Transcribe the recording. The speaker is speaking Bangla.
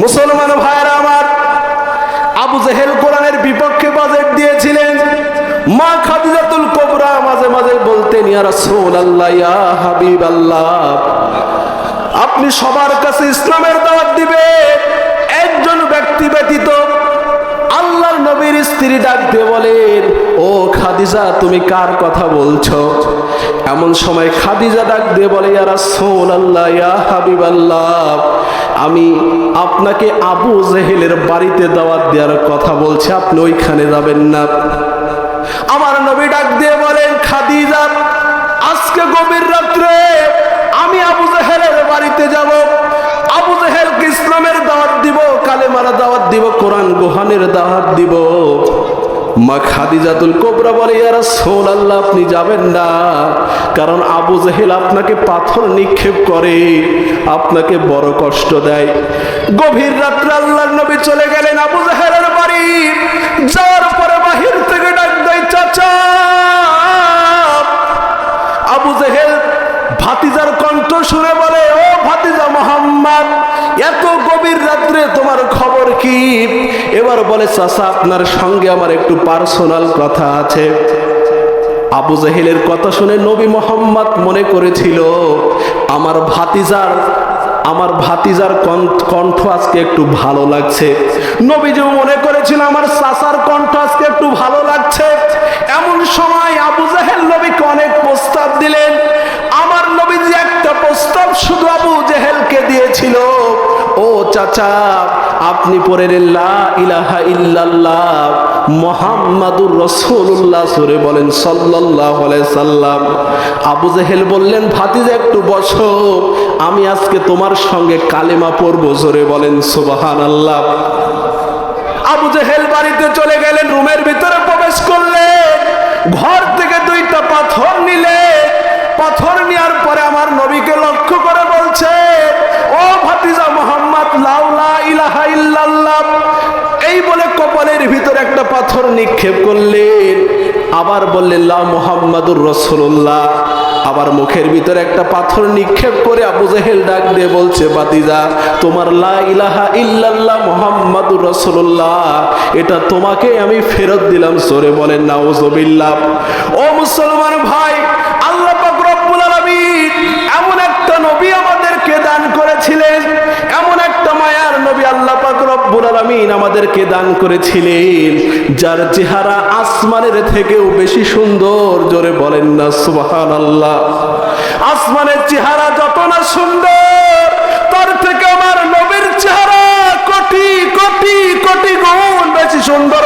মুসলমান ভাইরা আমার, আবু জেহেল কোরআনের বিপক্ষে বাজেট দিয়েছিলেন। মা খাদিজাতুল কোবরা মাঝে মাঝে বলতেন, ইয়া রাসূলুল্লাহ, ইয়া হাবিবাল্লাহ, আপনি সবার কাছে ইসলামের দাওয়াত দিবে একজন ব্যক্তি ব্যতীত আল্লাহর নবীর স্ত্রী ডাক দিয়ে বলেন, ও খাদিজা, তুমি কার কথা বলছো? এমন সময় খাদিজা ডাক দিয়ে বলে রাসূলুল্লাহ, ইয়া হাবিবাল্লাহ, আমি আপনাকে আবু জেহেলের বাড়িতে দাওয়াত দেওয়ার কথা বলছি, আপনি ওইখানে যাবেন না। আমার নবী ডাক দিয়ে বলেন, খাদিজা, আজকে গভীর রাত্রে আমি আবু জেহেলের বাড়িতে যাব। আবু জেহেলকে ইসলামের দাওয়াত দিব, কালেমারা দাওয়াত দিব, কোরআন গোহানের দাওয়াত দিব। মা খাদিজাতুল কোবরা বলে ইয়ারা সোল আল্লাহ আপনি যাবেন না। কারণ আবু জেহেল আপনাকে পাথর নিক্ষেপ করে, আপনাকে বড় কষ্ট দেয়। গভীর রাত্রে আল্লাহর নবী চলে গেলেন আবু জেহেলের বাড়ি। যাওয়ার পরে বাহির থেকে ডাক দেয়, চাচা! আবু জেহেল ভাতিজার কণ্ঠ শুনে বলে, ও ভাতিজা মোহাম্মদ, এত গভীর রাত্রে তোমার খবর কি এবার বলে, চাচা, আপনার সঙ্গে আমার একটু পার্সোনাল কথা আছে। আবু জাহিলের কথা শুনে নবী মোহাম্মদ মনে করেছিল, আমার ভাতিজার আমার ভাতিজার কণ্ঠ- আজকে একটু ভালো লাগছে। নবীজিও মনে করেছিল, আমার চাচার কণ্ঠ আজকে একটু ভালো লাগছে। এমন সময় আবু জাহেল নবীকে অনেক প্রস্তাব দিলেন। আমার নবীজি একটা প্রস্তাব শুধু আবু জেহেলকে দিয়েছিল। চাচা, আপনি লা ইলাহা ইল্লাল্লাহ, মোহাম্মদুর রসুল্লাহ সরে বলেন সাল্লাম। আবু জেহেল বললেন, ভাতিজা, একটু বসো। আমি আজকে তোমার সঙ্গে কালেমা পড়ব। জোরে বলেন, সুবহানাল্লাহ। আবু জেহেল বাড়িতে চলে গেলেন, রুমের ভিতরে প্রবেশ করলেন। ঘর থেকে দুইটা পাথর এই বলে কপালের ভিতরে একটা পাথর নিক্ষেপ করলেন। আবার বললেন রসুল্লাহ আবার মুখের একটা পাথর নিক্ষেপ করে আবু জেহেল ডাক দিয়ে বলছে, বাতিজা, তোমার লা ইলাহা ইল্লাল্লাহ রসুল্লাহ এটা তোমাকে আমি ফেরত দিলাম। সরে বলেন, নাউজুবিল্লাহ। ও মুসলমান ভাই নবী আল্লাহ পাক রব্বুল আলামিন আমাদেরকে দান করেছিলেন। যার চেহারা আসমানের থেকেও বেশি সুন্দর, জোরে বলেন না, সুবহানাল্লাহ। আসমানের চেহারা যত না সুন্দর, তার থেকে আমার নবীর চেহারা কোটি কোটি কোটি গুণ বেশি সুন্দর